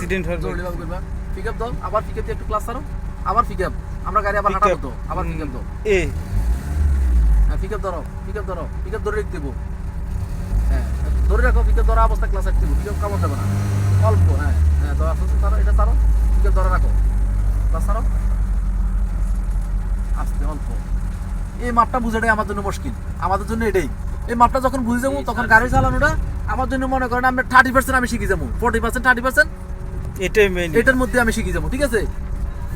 ভাবে করবা। Pick up দাও আবার পিক আপ দিয়ে একটু ক্লাস ছাড়ো আবার পিক আপ আমরা গাড়ি আবার হাঁটাবো তো আবার পিক আপ দাও। এ। হ্যাঁ পিক আপ ধরো পিক আপ ধরো পিক আপ ধরে রেখে দেবো। হ্যাঁ ধরে রাখো পিক আপ ধরা অবস্থা ক্লাস রাখতে দেবো। পিক আপ কামড় দেবো না। অল্প হ্যাঁ হ্যাঁ ধরো আস্তে আস্তে ধরো এটা ছাড়ো পিক আপ ধরে রাখো। ক্লাস ছাড়ো। আস্তে অল্প। এই মাপটা বুঝাটাই আমার জন্য মুশকিল। আমাদের জন্য এটাই। এই মাপটা যখন বুঝে যাব তখন গাড়ি চালানোটা আমার জন্য মনে করেন আমরা থার্টি পার্সেন্ট আমি শিখে যাব। ফোর্টি পার্সেন্ট থার্টি পার্সেন্ট এটাই মেইন এটার মধ্যে আমি শিখে যাব ঠিক আছে?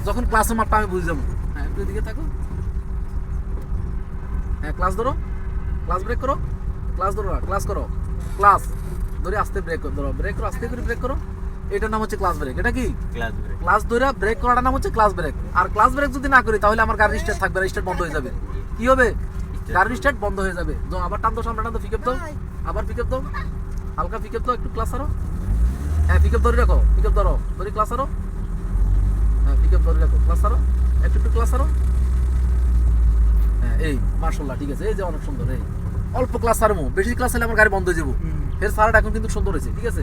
যখন ক্লাসের মাপটা আমি বুঝে যাব। হ্যাঁ একটু এদিকে থাকো। হ্যাঁ ক্লাস ধরো। ক্লাস ব্রেক করো। ক্লাস ধরো ক্লাস করো। ক্লাস ধরে আস্তে ব্রেক ধরো ব্রেক করো আস্তে করে ব্রেক করো। এটার নাম হচ্ছে ক্লাস ব্রেক এটা কি? ক্লাস ব্রেক ক্লাস ধরে ব্রেক করাটার নাম হচ্ছে ক্লাস ব্রেক আর ক্লাস ব্রেক যদি না করি তাহলে আমার গাড়ির স্টার্ট থাকবে না স্টার্ট বন্ধ হয়ে যাবে। কি হবে? গাড়ির স্টার্ট বন্ধ হয়ে যাবে। তো আবার টান তো সামনে টান তো পিকআপ দাও। আবার পিকআপ দাও। হালকা পিকআপ দাও একটু ক্লাস আরও। হ্যাঁ পিকআপ ধরে রাখো পিকআপ ধরো। ধরে ক্লাস আরও হ্যাঁ পিকআপ ধরে রাখো ক্লাস আরও একটু একটু ক্লাস আরও হ্যাঁ এই মার্শাল্লাহ ঠিক আছে। এই যে অনেক সুন্দর এই। অল্প ক্লাস আরমু বেশি ক্লাস হলে আমার গাড়ি বন্ধ হয়ে যাব। এর সারাটা এখন কিন্তু সুন্দর হয়েছে ঠিক আছে?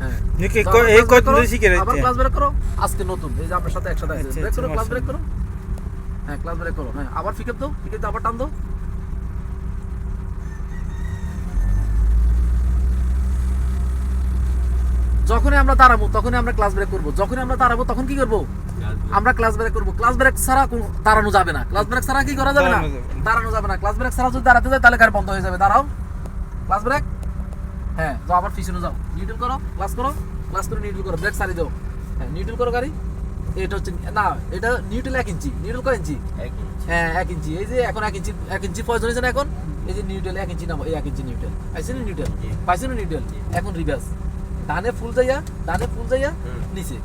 হ্যাঁ। এই শিখে আবার ক্লাস ব্রেক করো। আজকে নতুন এই যে আপনার সাথে একসাথে আছে। আচ্ছা, ব্রেক করো আচ্ছা, ক্লাস ব্রেক করো হ্যাঁ ক্লাস ব্রেক করো। হ্যাঁ আবার দাও পিকআপ দাও আবার টান দাও। যখনই আমরা দাঁড়াবো তখনই আমরা ক্লাস ব্রেক করব। যখনই আমরা দাঁড়াবো তখন কি করব? আমরা ক্লাস ব্রেক করব। ক্লাস ব্রেক ছাড়া কোনো- দাঁড়ানো যাবে না। ক্লাস ব্রেক ছাড়া কি করা যাবে না? দাঁড়ানো যাবে না। ক্লাস ব্রেক ছাড়া যদি দাঁড়াতে যায় তাহলে গাড়ি বন্ধ হয়ে যাবে? দাঁড়াও। ক্লাস ব্রেক হ্যাঁ যাও আবার পিছনে যাও। নিউট্রাল করো ক্লাস করো ক্লাস করে নিউট্রাল করো। ব্রেক সারি দাও। হ্যাঁ নিউট্রাল করো গাড়ি। এটা হচ্ছে না এটা নিউট্রাল এক ইঞ্চি। নিউট্রাল কয় ইঞ্চি? হ্যাঁ এক ইঞ্চি। এই যে এখন এক ইঞ্চি এক ইঞ্চি প্রয়োজন হয়েছে না এখন? এই যে নিউট্রাল এক ইঞ্চি নামো। এই এক ইঞ্চি নিউট্রাল পাইছেন নিউট্রাল। পাইছেন নিউট্রাল এখন রিভার্স ডানে ফুল যাইয়া ডানে ফুল যাইয়া নিচে।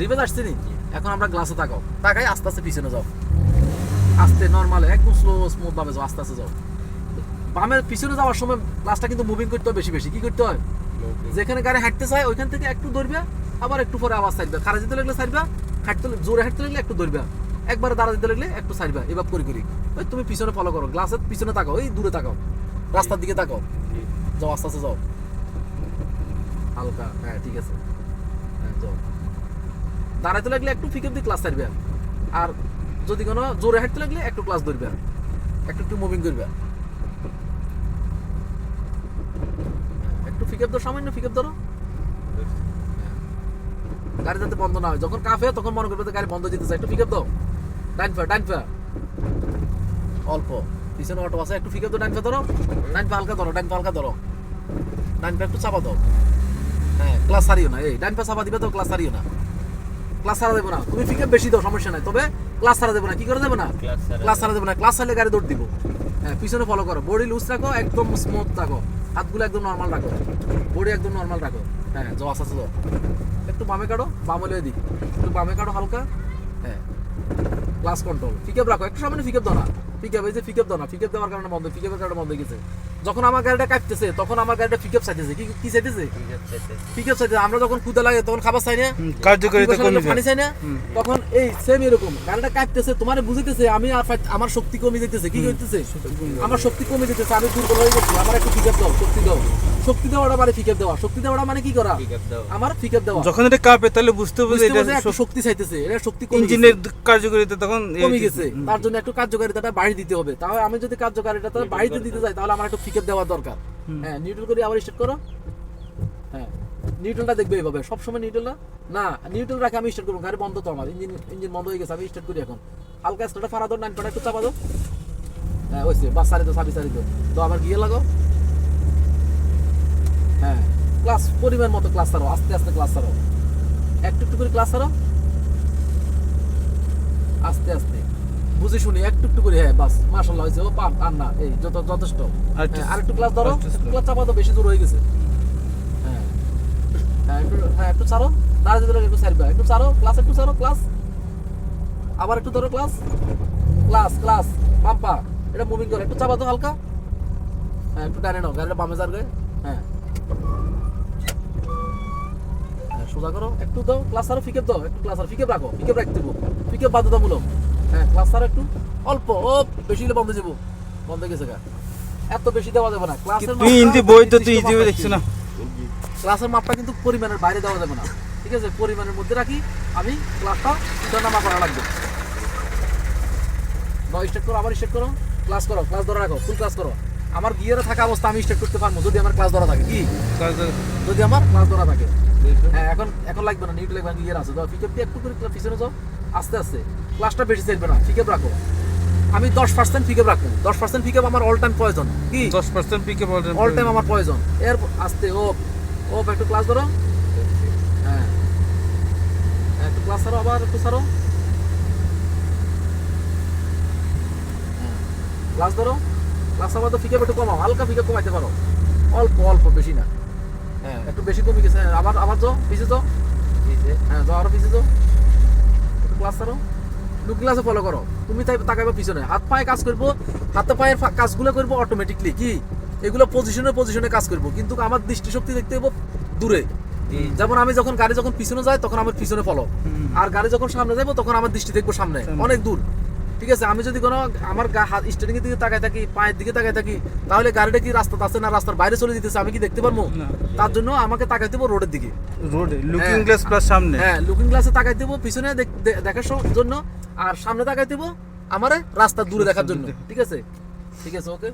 রিভার্স আসছে নি? এখন আমরা গ্লাসে তাকাও। তাকাই আস্তে আস্তে পিছনে যাও। আস্তে নর্মাল একদম স্লো স্মুথ ভাবে যাও আস্তে আস্তে যাও। বামের পিছনে যাওয়ার সময় গ্লাসটা কিন্তু মুভিং করতে হয় বেশি বেশি। কি করতে হয়? যেখানে গাড়ি হাঁটতে চায় ওইখান থেকে একটু ধরবে আবার একটু পরে আবার সাইডবে খারা দিতে লাগলে সাইডবা হাঁটতে জোরে হাঁটতে লাগলে একটু ধরবে একবার দাঁড়া দিতে লাগলে একটু সাইডবা এবার করি করি। ওই তুমি পিছনে ফলো করো। গ্লাসের পিছনে তাকাও এই দূরে তাকাও। রাস্তার দিকে তাকাও। যাও আস্তে আস্তে যাও। হালকা। হ্যাঁ ঠিক আছে। হ্যাঁ দাঁড়াইতে লাগলে একটু ফিকের দিয়ে ক্লাস ছাড়বে। আর যদি কোনো জোরে হাঁটতে লাগলে একটু ক্লাস ধরবে। একটু একটু মুভিং করবে। একটু ফিকের ধরো, সামান্য ফিকের ধরো। গাড়ি যাতে বন্ধ না হয়। যখন কাফে তখন মনে করবে গাড়ি বন্ধ যেতে চাই একটু ফিকের দাও ডাইন ফেয়ার ডাইন ফেয়ার অল্প। পিছনে অটো আছে। একটু ফিকের দাও ডাইন ফেয়ার ধরো। ডাইন ফেয়ার হালকা ধরো ডাইন ফেয়ার হালকা ধরো। ডাইন ফেয়ার একটু চাপা দাও। হ্যাঁ ক্লাস না। এই ডাইন ফেয়ার চাপা দিবে তো ক্লাস না। ক্লাস দেবো না। তুমি ফিকে বেশি দাও সমস্যা নাই। তবে ক্লাস দেবো না। কি করে দেবো না? ক্লাস দেবো না। ক্লাস সারলে গাড়ি দৌড় দিব। হ্যাঁ পিছনে ফলো করো। বডি লুজ রাখো একদম স্মুথ রাখো। হাতগুলো একদম নর্মাল রাখো। বডি একদম নর্মাল রাখো। হ্যাঁ যাও আস্তে যাও। একটু বামে কাটো বামে লয়ে দিই। একটু বামে কাটো হালকা। হ্যাঁ ক্লাস কন্ট্রোল পিকআপ রাখো। একটু সামনে পিকআপ দাও না। পিকআপ এই যে পিকআপ দাও না। পিকআপ দেওয়ার কারণে বন্ধ। পিকআপের কারণে বন্ধ হয়ে গেছে। যখন আমার গাড়িটা কাটতেছে তখন আমার গাড়িটা পিকআপ চাইতেছে কি কি চাইতেছে পিকআপ চাইতেছে আমরা যখন কুদে লাগে তখন খাবার চাই না। কার্যকারিতা কমে পানি চাই না। তখন এই সেম এরকম। গাড়িটা কাটতেছে তোমার বুঝতেছে আমি আর আমার শক্তি কমে যেতেছে কি করতেছে? আমার শক্তি কমে যেতেছে আমি দুর্বল হয়ে গেছি। আমার একটু পিকআপ দাও শক্তি দাও। শক্তি দেওয়াটা মানে পিকআপ দেওয়া। শক্তি দেওয়াটা মানে কি করা? আমার পিকআপ দেওয়া। যখন এটা কাঁপে তাহলে বুঝতে হবে এটা শক্তি চাইতেছে এটা শক্তি কমে ইঞ্জিনের কার্যকারিতা তখন কমে গেছে। তার জন্য একটু কার্যকারিতাটা বাড়িয়ে দিতে হবে। তাহলে আমি যদি কার্যকারিতাটা বাড়িতে দিতে যাই তাহলে আমার একটু পিকআপ দেওয়ার দরকার। হ্যাঁ নিউট্রাল করে আবার স্টার্ট করো। হ্যাঁ নিউট্রালটা দেখবে এইভাবে। সবসময় নিউট্রালটা না? নিউট্রাল রাখে আমি স্টার্ট করব। গাড়ি বন্ধ তো আমার। ইঞ্জিন ইঞ্জিন বন্ধ হয়ে গেছে আমি স্টার্ট করি এখন। হালকা স্টার্টটা ফাড়া দাও নাইন একটু চাপা দাও। হ্যাঁ ওইসে বাস সারি দাও সাবি সারি দাও। তো আবার গিয়ে লাগাও। হ্যাঁ ক্লাস পরিমাণ মতো ক্লাস সারো আস্তে আস্তে ক্লাস সারো একটু একটু করে ক্লাস সারো আস্তে আস্তে। বুঝে শুনি একটু একটু করে হ্যাঁ বাস মাশাল্লাহ হয়েছে। ও পাম আর না এই যত যথেষ্ট। আর একটু- হ্যাঁ, ক্লাস ধরো একটু একটু slow। ক্লাস চাপা দাও বেশি দূর হয়ে গেছে। হ্যাঁ। হ্যাঁ একটু হ্যাঁ একটু ছাড়ো। দাঁড়াতে দাঁড়াতে একটু ছাড়বে একটু ছাড়ো ক্লাস একটু ছাড়ো ক্লাস আবার একটু ধরো ক্লাস ক্লাস ক্লাস পাম্পা এটা মুভিং করো একটু চাপা দাও হালকা। হ্যাঁ একটু টানে নাও গাড়িটা বামে যাবে হ্যাঁ। হ্যাঁ, সোজা করো একটু দাও ক্লাস আরও ফিকেপ দাও একটু ক্লাস আর ফিকেপ রাখো ফিকেপ রাখতে দেবো ফিকেপ বাধ্যতামূলক। হ্যাঁ ক্লাস আর একটু অল্প ও বেশি হলে বন্ধ যাব বন্ধ গেছে গা। এত বেশি দেওয়া যাবে না। ক্লাসের তুই হিন্দি বই তো তুই ইজি দেখছ না। ক্লাসের মাপটা কিন্তু পরিমাণের বাইরে দেওয়া যাবে না। ঠিক আছে? পরিমাণের মধ্যে রাখি আমি ক্লাসটা করা লাগবে। স্টার্ট করো আবার স্টার্ট করো। ক্লাস করো ক্লাস ধরে রাখো ফুল ক্লাস করো। আমার গিয়ারে থাকা অবস্থা আমি স্টার্ট করতে পারব যদি আমার ক্লাস ধরা থাকে। কি? যদি আমার ক্লাস ধরা থাকে। হ্যাঁ এখন এখন লাগবে না নিউট্রাল লাগবে গিয়ার আছে। একটু করে পিছনে যাও। আস্তে আস্তে। ক্লাসটা বেশি চলবে না পিকআপ রাখো। আমি দশ পার্সেন্ট পিকআপ রাখব। দশ পার্সেন্ট পিকআপ আমার অল টাইম প্রয়োজন। কি? দশ পার্সেন্ট পিকে অল টাইম আমার প্রয়োজন। এর আস্তে ও ও একটু ক্লাস ধরো। হ্যাঁ। হ্যাঁ, একটু ক্লাস ছাড়ো আবার একটু ছাড়ো। ক্লাস ধরো। ক্লাস আবার তো পিকআপ একটু কমাও হালকা পিকআপ কমাইতে পারো। অল্প অল্প বেশি না। হ্যাঁ। একটু বেশি কমে গেছে। হ্যাঁ, আবার আবার যাও পিছিয়ে যাও। হ্যাঁ যাও আরও পিছিয়ে যাও। একটু ক্লাস ছাড়ো। লুক ফলো করো। তুমি তাই তাকাইবা পিছনে। হাত পায়ে কাজ করব হাতে পায়ের কাজগুলো করব অটোমেটিকলি কি? এগুলো পজিশনে পজিশনে কাজ করব। কিন্তু আমার দৃষ্টিশক্তি দেখতে হব দূরে। যেমন আমি যখন গাড়ি যখন পিছনে যাই তখন আমার পিছনে ফলো আর গাড়ি যখন সামনে যাব তখন আমার দৃষ্টি দেখব সামনে। অনেক দূর। ঠিক আছে আমি যদি কোনো আমার গা- হাত দিকে তাকায় থাকি পায়ের দিকে তাকায় থাকি তাহলে গাড়িটা কি রাস্তা আছে না রাস্তার বাইরে চলে যেতেছে আমি কি দেখতে পারব? তার জন্য আমাকে তাকাই দেবো রোডের দিকে। Road looking. গ্লাস প্লাস সামনে। হ্যাঁ লুকিং গ্লাসে তাকাই দেবো পিছনে দেখ- দেখার জন্য আর সামনে তাকাই দেবো আমার রাস্তা দূরে দেখার জন্য। ঠিক আছে? ঠিক আছে ওকে